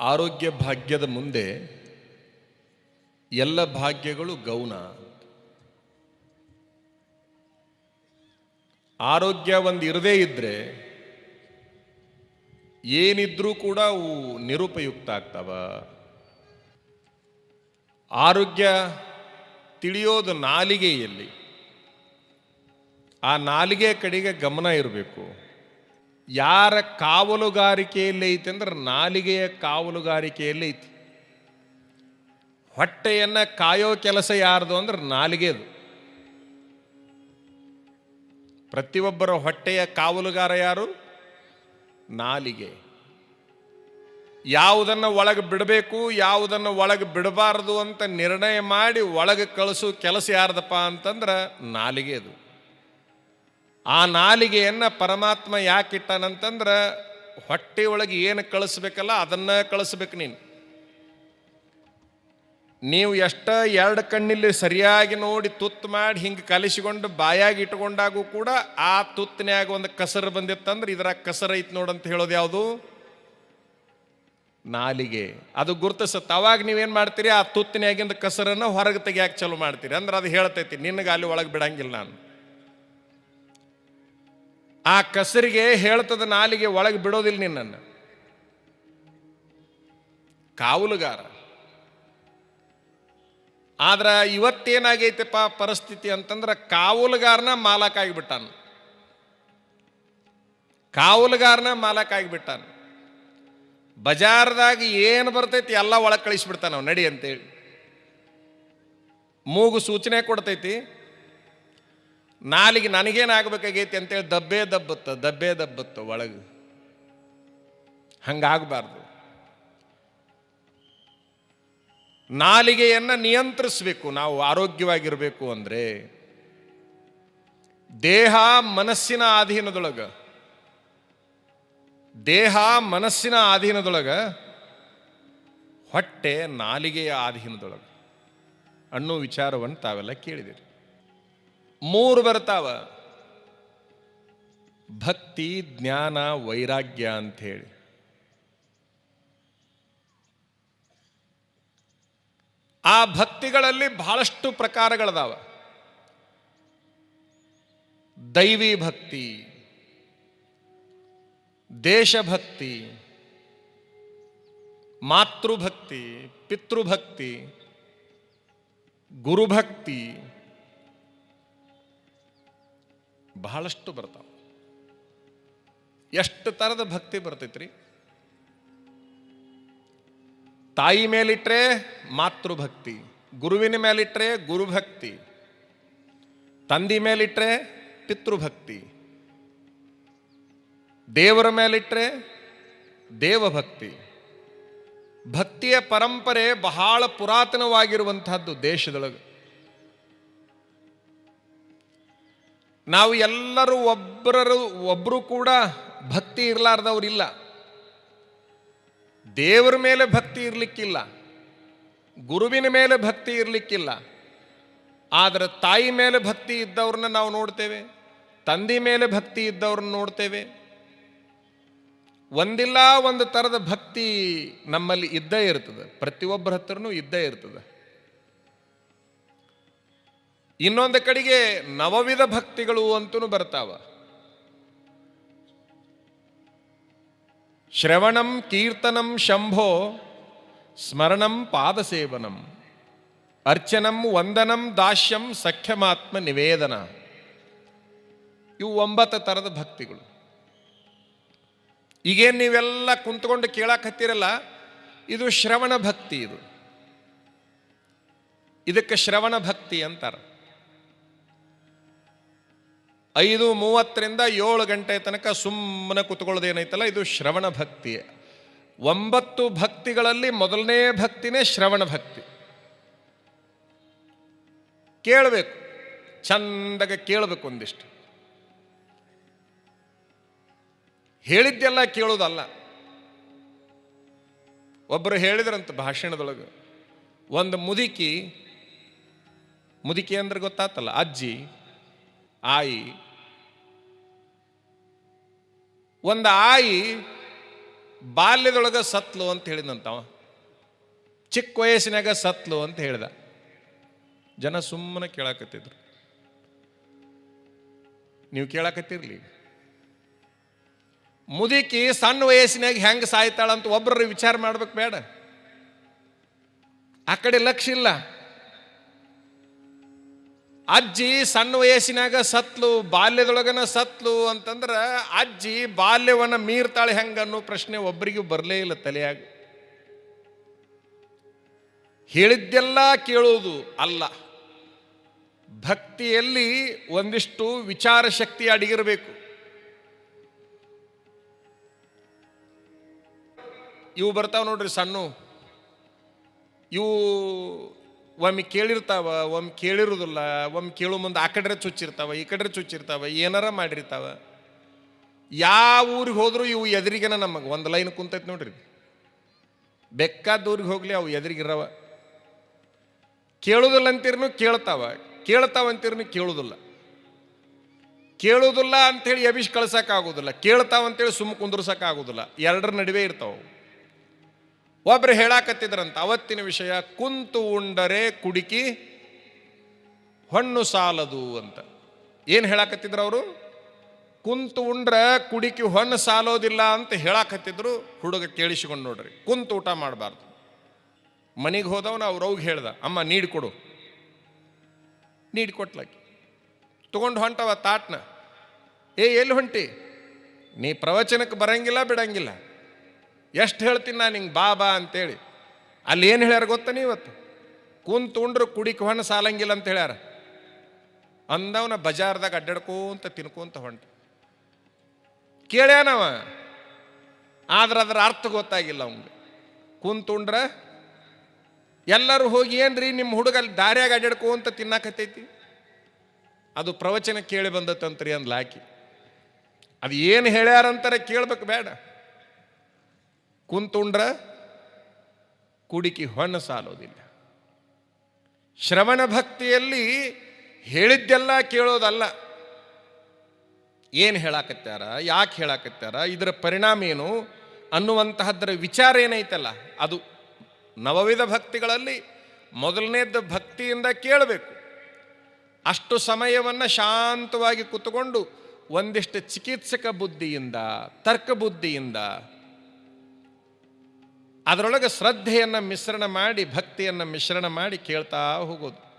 ಆರೋಗ್ಯ ಭಾಗ್ಯದ ಮುಂದೆ ಎಲ್ಲ ಭಾಗ್ಯಗಳು ಗೌಣ ಆರೋಗ್ಯ ಒಂದು ಇರದೇ ಇದ್ದರೆ ಏನಿದ್ರೂ ಕೂಡ ಅವು ನಿರುಪಯುಕ್ತ ಆಗ್ತಾವ. ಆರೋಗ್ಯ ತಿಳಿಯೋದು ನಾಲಿಗೆಯಲ್ಲಿ. ಆ ನಾಲಿಗೆ ಕಡೆಗೆ ಗಮನ ಇರಬೇಕು. ಯಾರ ಕಾವಲುಗಾರಿಕೆಯಲ್ಲಿ ಐತಿ ಅಂದ್ರೆ ನಾಲಿಗೆಯ ಕಾವಲುಗಾರಿಕೆಯಲ್ಲಿ ಐತಿ. ಹೊಟ್ಟೆಯನ್ನ ಕಾಯೋ ಕೆಲಸ ಯಾರ್ದು ಅಂದ್ರೆ ನಾಲಿಗೆದು. ಪ್ರತಿಯೊಬ್ಬರ ಹೊಟ್ಟೆಯ ಕಾವಲುಗಾರ ಯಾರು? ನಾಲಿಗೆ. ಯಾವುದನ್ನು ಒಳಗೆ ಬಿಡಬೇಕು, ಯಾವುದನ್ನು ಒಳಗೆ ಬಿಡಬಾರದು ಅಂತ ನಿರ್ಣಯ ಮಾಡಿ ಒಳಗೆ ಕಳಿಸೋ ಕೆಲಸ ಯಾರ್ದಪ್ಪ ಅಂತಂದ್ರೆ ನಾಲಿಗೆ ಅದು ಆ ನಾಲಿಗೆಯನ್ನು ಪರಮಾತ್ಮ ಯಾಕೆ ಇಟ್ಟಾನಂತಂದ್ರೆ ಹೊಟ್ಟೆ ಒಳಗೆ ಏನು ಕಳಿಸ್ಬೇಕಲ್ಲ ಅದನ್ನ ಕಳಿಸ್ಬೇಕು ನೀನು. ನೀವು ಎಷ್ಟ ಎರಡು ಕಣ್ಣಿಲ್ಲಿ ಸರಿಯಾಗಿ ನೋಡಿ ತುತ್ತು ಮಾಡಿ ಹಿಂಗೆ ಕಲಿಸಿಕೊಂಡು ಬಾಯಾಗಿ ಇಟ್ಕೊಂಡಾಗೂ ಕೂಡ ಆ ತುತ್ತಿನ್ಯಾಗ ಒಂದು ಕಸರು ಬಂದಿತ್ತಂದ್ರೆ ಇದರ ಕಸರ ಐತ್ ನೋಡಂತ ಹೇಳೋದು ಯಾವುದು? ನಾಲಿಗೆ. ಅದು ಗುರುತಿಸುತ್ತೆ. ಅವಾಗ ನೀವೇನು ಮಾಡ್ತೀರಿ? ಆ ತುತ್ತಿನ್ಯಾಗಿಂದ ಕಸರನ್ನು ಹೊರಗೆ ತೆಗಿಯಾಕೆ ಚಲೋ ಮಾಡ್ತೀರಿ. ಅಂದ್ರೆ ಅದು ಹೇಳ್ತೈತಿ ನಿನಗೆ ಅಲ್ಲಿ ಒಳಗೆ ಬಿಡಂಗಿಲ್ಲ ನಾನು. ಆ ಕಸರಿಗೆ ಹೇಳ್ತದ ನಾಲಿಗೆ ಒಳಗೆ ಬಿಡೋದಿಲ್ಲ ನಿನ್ನನ್ನು. ಕಾವಲುಗಾರ. ಆದ್ರೆ ಇವತ್ತೇನಾಗೈತಪ್ಪ ಪರಿಸ್ಥಿತಿ ಅಂತಂದ್ರೆ ಕಾವಲುಗಾರನ ಮಾಲಕಾಗಿಬಿಟ್ಟಾನ ಕಾವಲುಗಾರನ ಮಾಲಕಾಗಿಬಿಟ್ಟಾನ ಬಜಾರ್ದಾಗ ಏನು ಬರ್ತೈತಿ ಎಲ್ಲ ಒಳಗೆ ಕಳಿಸ್ಬಿಡ್ತಾನ ನಡಿ ಅಂತೇಳಿ. ಮೂಗು ಸೂಚನೆ ಕೊಡ್ತೈತಿ. ನಾಲಿಗೆ ನನಗೇನಾಗಬೇಕಾಗೈತಿ ಅಂತೇಳಿ ದಬ್ಬೆ ದಬ್ಬತ್ತ ದಬ್ಬೆ ದಬ್ಬತ್ತ ಒಳಗೆ. ಹಂಗಾಗಬಾರ್ದು. ನಾಲಿಗೆಯನ್ನು ನಿಯಂತ್ರಿಸಬೇಕು, ನಾವು ಆರೋಗ್ಯವಾಗಿರಬೇಕು ಅಂದರೆ ದೇಹ ಮನಸ್ಸಿನ ಅಧೀನದೊಳಗ ದೇಹ ಮನಸ್ಸಿನ ಅಧೀನದೊಳಗ ಹೊಟ್ಟೆ ನಾಲಿಗೆಯ ಆಧೀನದೊಳಗೆ. ಅನ್ನೋ ವಿಚಾರವನ್ನು ತಾವೆಲ್ಲ ಕೇಳಿದಿರಿ. ಮೂರು ಬರ್ತಾವ. ಭಕ್ತಿ, ಜ್ಞಾನ, ವೈರಾಗ್ಯ ಅಂತ ಹೇಳಿ ಆ ಭಕ್ತಿಗಳಲ್ಲಿ ಬಹಳಷ್ಟು ಪ್ರಕಾರಗಳದಾವ. ದೈವಿ ಭಕ್ತಿ ದೇಶಭಕ್ತಿ ಮಾತೃಭಕ್ತಿ, ಪಿತೃಭಕ್ತಿ, ಗುರುಭಕ್ತಿ ಬಹಳಷ್ಟು ಬರ್ತಾವೆ. ಎಷ್ಟು ಥರದ ಭಕ್ತಿ ಬರ್ತೈತ್ರಿ? ತಾಯಿ ಮೇಲಿಟ್ರೆ ಮಾತೃಭಕ್ತಿ, ಗುರುವಿನ ಮೇಲಿಟ್ರೆ ಗುರುಭಕ್ತಿ, ತಂದಿ ಮೇಲಿಟ್ರೆ ಪಿತೃಭಕ್ತಿ, ದೇವರ ಮೇಲಿಟ್ರೆ ದೇವಭಕ್ತಿ. ಭಕ್ತಿಯ ಪರಂಪರೆ ಬಹಳ ಪುರಾತನವಾಗಿರುವಂತಹದ್ದು ದೇಶದೊಳಗೆ. ನಾವು ಎಲ್ಲರೂ ಒಬ್ಬರರು ಒಬ್ಬರು ಕೂಡ ಭಕ್ತಿ ಇರಲಾರ್ದವ್ರಿಲ್ಲ. ದೇವರ ಮೇಲೆ ಭಕ್ತಿ ಇರಲಿಕ್ಕಿಲ್ಲ. ಗುರುವಿನ ಮೇಲೆ ಭಕ್ತಿ ಇರಲಿಕ್ಕಿಲ್ಲ. ಆದರೆ ತಾಯಿ ಮೇಲೆ ಭಕ್ತಿ ಇದ್ದವ್ರನ್ನ ನಾವು ನೋಡ್ತೇವೆ. ತಂದೆ ಮೇಲೆ ಭಕ್ತಿ ಇದ್ದವ್ರನ್ನ ನೋಡ್ತೇವೆ. ಒಂದಿಲ್ಲ ಒಂದು ಥರದ ಭಕ್ತಿ ನಮ್ಮಲ್ಲಿ ಇದ್ದೇ ಇರ್ತದೆ. ಪ್ರತಿಯೊಬ್ಬರ ಹತ್ರನೂ ಇದ್ದೇ ಇರ್ತದೆ. ಇನ್ನೊಂದು ಕಡೆಗೆ ನವವಿಧ ಭಕ್ತಿಗಳು ಅಂತೂ ಬರ್ತಾವ. ಶ್ರವಣಂ ಕೀರ್ತನಂ ಶಂಭೋ ಸ್ಮರಣಂ ಪಾದಸೇವನಂ ಅರ್ಚನಂ ವಂದನಂ ದಾಸ್ಯಂ ಸಖ್ಯಮಾತ್ಮ ನಿವೇದನ. ಇವು ಒಂಬತ್ತು ಥರದ ಭಕ್ತಿಗಳು. ಈಗೇನು ನೀವೆಲ್ಲ ಕುಂತ್ಕೊಂಡು ಕೇಳಾಕತ್ತೀರಲ್ಲ ಇದು ಶ್ರವಣ ಭಕ್ತಿ ಇದು. ಇದಕ್ಕೆ ಶ್ರವಣ ಭಕ್ತಿ ಅಂತಾರೆ. ಐದು ಮೂವತ್ತರಿಂದ ಏಳು ಗಂಟೆ ತನಕ ಸುಮ್ಮನೆ ಕುತ್ಕೊಳ್ಳೋದೇನೈತಲ್ಲ, ಇದು ಶ್ರವಣ ಭಕ್ತಿ ಒಂಬತ್ತು ಭಕ್ತಿಗಳಲ್ಲಿ ಮೊದಲನೇ ಭಕ್ತಿನೇ ಶ್ರವಣ ಭಕ್ತಿ. ಕೇಳಬೇಕು, ಚಂದಗೆ ಕೇಳಬೇಕು ಒಂದಿಷ್ಟು. ಹೇಳಿದ್ದೆಲ್ಲ ಕೇಳೋದಲ್ಲ. ಒಬ್ಬರು ಹೇಳಿದ್ರಂತ ಭಾಷಣದೊಳಗೆ, ಒಂದು ಮುದುಕಿ ಮುದುಕಿ ಅಂದ್ರೆ ಗೊತ್ತಾತಲ್ಲ, ಅಜ್ಜಿ. ಆಯಿ. ಒಂದು ಆಯಿ ಬಾಲ್ಯದೊಳಗೆ ಸತ್ಲು ಅಂತ ಹೇಳಿದಂತವ. ಚಿಕ್ಕ ವಯಸ್ಸಿನಾಗ ಸತ್ಲು ಅಂತ ಹೇಳ್ದ. ಜನ ಸುಮ್ಮನೆ ಕೇಳಾಕತ್ತಿದ್ರು. ನೀವು ಕೇಳಾಕತ್ತಿರ್ಲಿ. ಮುದುಕಿ ಸಣ್ಣ ವಯಸ್ಸಿನಾಗ ಹೆಂಗೆ ಸಾಯ್ತಾಳಂತ ಒಬ್ಬರು ವಿಚಾರ ಮಾಡ್ಬೇಕು ಬೇಡ. ಆ ಕಡೆ ಲಕ್ಷ್ಯ ಇಲ್ಲ. ಅಜ್ಜಿ ಸಣ್ಣ ವಯಸ್ಸಿನಾಗ ಸತ್ಲು, ಬಾಲ್ಯದೊಳಗನ ಸತ್ಲು ಅಂತಂದ್ರೆ ಅಜ್ಜಿ ಬಾಲ್ಯವನ್ನು ಮೀರ್ತಾಳೆ ಹೆಂಗ ಅನ್ನೋ ಪ್ರಶ್ನೆ ಒಬ್ಬರಿಗೂ ಬರಲೇ ಇಲ್ಲ ತಲೆಯಾಗ. ಹೇಳಿದ್ದೆಲ್ಲ ಕೇಳೋದು ಅಲ್ಲ. ಭಕ್ತಿಯಲ್ಲಿ ಒಂದಿಷ್ಟು ವಿಚಾರ ಶಕ್ತಿ ಅಡಗಿರಬೇಕು. ಇವು ಬರ್ತಾವ ನೋಡ್ರಿ ಸಣ್ಣ. ಇವು ಒಮ್ಮೆ ಕೇಳಿರ್ತಾವ, ಒಮ್ಮೆ ಕೇಳಿರುವುದಿಲ್ಲ ಒಮ್ಮೆ ಕೇಳೋ ಮುಂದೆ ಆ ಕಡೆ ಚುಚ್ಚಿರ್ತಾವ, ಈ ಕಡೆ ಚುಚ್ಚಿರ್ತಾವ, ಏನಾರ ಮಾಡಿರ್ತಾವ. ಯಾವ ಊರಿಗೆ ಹೋದರೂ ಇವು ಎದುರಿಗೆನ ನಮಗೆ ಒಂದು ಲೈನ್ ಕುಂತೈತೆ ನೋಡ್ರಿ. ಬೆಕ್ಕಾದ ಊರಿಗೆ ಹೋಗ್ಲಿ ಅವು ಎದುರಿಗಿರವ. ಕೇಳುದಿಲ್ಲ ಅಂತೀರ್ನು ಕೇಳ್ತಾವ ಕೇಳ್ತಾವ ಅಂತೀರ್ನು ಕೇಳುದಿಲ್ಲ ಕೇಳುವುದಿಲ್ಲ ಅಂಥೇಳಿ ಎಬಿಸ್ ಕಳ್ಸಕ್ಕಾಗೋದಿಲ್ಲ ಕೇಳ್ತಾವ ಅಂತೇಳಿ ಸುಮ್ಮ ಕುಂದ್ರಸಕ್ಕಾಗೋದಿಲ್ಲ ಎರಡರ ನಡುವೆ ಇರ್ತಾವ ಒಬ್ರು ಹೇಳಾಕತ್ತಿದ್ರಂತ, ಅವತ್ತಿನ ವಿಷಯ, ಕುಂತು ಉಂಡರೆ ಕುಡುಕಿ ಹೊಣ್ಣು ಸಾಲದು ಅಂತ. ಏನು ಹೇಳಾಕತ್ತಿದ್ರು ಅವರು? ಕುಂತು ಉಂಡ್ರೆ ಕುಡಿಕಿ ಹೊಣ್ಣು ಸಾಲೋದಿಲ್ಲ ಅಂತ ಹೇಳಾಕತ್ತಿದ್ರು, ಹುಡುಗ ಕೇಳಿಸಿಕೊಂಡು ನೋಡ್ರಿ, ಕುಂತು ಊಟ ಮಾಡಬಾರ್ದು. ಮನೆಗೆ ಹೋದವನು ಅವ್ರವ್ಗೆ ಹೇಳ್ದ, ಅಮ್ಮ ನೀಡಿ ಕೊಡು. ನೀಡಿ ಕೊಟ್ಲಾಕಿ. ತಗೊಂಡು ಹೊಂಟವ ತಾಟ್ನ. ಏ, ಎಲ್ಲಿ ಹೊಂಟಿ? ನೀ ಪ್ರವಚನಕ್ಕೆ ಬರಂಗಿಲ್ಲ, ಬಿಡಂಗಿಲ್ಲ. ಎಷ್ಟು ಹೇಳ್ತೀನಿ ನಾನು ಹಿಂಗೆ ಬಾಬಾ ಅಂತೇಳಿ. ಅಲ್ಲಿ ಏನು ಹೇಳ್ಯಾರ ಗೊತ್ತ ಇವತ್ತು? ಕುಂತುಂಡ್ರು ಕುಡಿಕ್ ಹೊಣ್ಣು ಸಾಲಂಗಿಲ್ಲ ಅಂತ ಹೇಳ್ಯಾರ. ಅಂದವನ ಬಜಾರ್ದಾಗ ಅಡ್ಡಾಡ್ಕೋಂತ ತಿನ್ಕೋಂತ ಹೊಂಟ. ಕೇಳ್ಯಾನವ? ಆದ್ರೆ ಅದರ ಅರ್ಥ ಗೊತ್ತಾಗಿಲ್ಲ ಅವನಿಗೆ. ಕುಂತುಂಡ್ರ ಎಲ್ಲರೂ ಹೋಗಿ ಏನ್ರಿ ನಿಮ್ಮ ಹುಡುಗ ಅಲ್ಲಿ ದಾರ್ಯಾಗ ಅಡ್ಡಾಡ್ಕೋಂತ ತಿನ್ನಾಕತ್ತೈತಿ? ಅದು ಪ್ರವಚನ ಕೇಳಿ ಬಂದತ್ತಂತ್ರಿ ಅಂದ್ಲಾಕಿ. ಅದು ಏನು ಹೇಳ್ಯಾರಂತಾರೆ ಕೇಳ್ಬೇಕು ಬೇಡ. ಕುಂತುಂಡ್ರ ಕುಡಿಕಿ ಹೊಣ್ಣು ಸಾಲೋದಿಲ್ಲ. ಶ್ರವಣ ಭಕ್ತಿಯಲ್ಲಿ ಹೇಳಿದ್ದೆಲ್ಲ ಕೇಳೋದಲ್ಲ. ಏನು ಹೇಳಾಕತ್ಯಾರ ಯಾಕೆ ಹೇಳಾಕತ್ಯಾರ ಇದರ ಪರಿಣಾಮ ಏನು ಅನ್ನುವಂತಹದ್ದರ ವಿಚಾರ ಏನೈತಲ್ಲ, ಅದು ನವವಿಧ ಭಕ್ತಿಗಳಲ್ಲಿ ಮೊದಲನೇದ್ದು ಭಕ್ತಿಯಿಂದ ಕೇಳಬೇಕು. ಅಷ್ಟು ಸಮಯವನ್ನು ಶಾಂತವಾಗಿ ಕೂತ್ಕೊಂಡು ಒಂದಿಷ್ಟು ಚಿಕಿತ್ಸಕ ಬುದ್ಧಿಯಿಂದ, ತರ್ಕ ಬುದ್ಧಿಯಿಂದ ಅದರೊಳಗೆ ಶ್ರದ್ಧೆಯನ್ನು ಮಿಶ್ರಣ ಮಾಡಿ ಭಕ್ತಿಯನ್ನು ಮಿಶ್ರಣ ಮಾಡಿ ಕೇಳ್ತಾ ಹೋಗೋದು.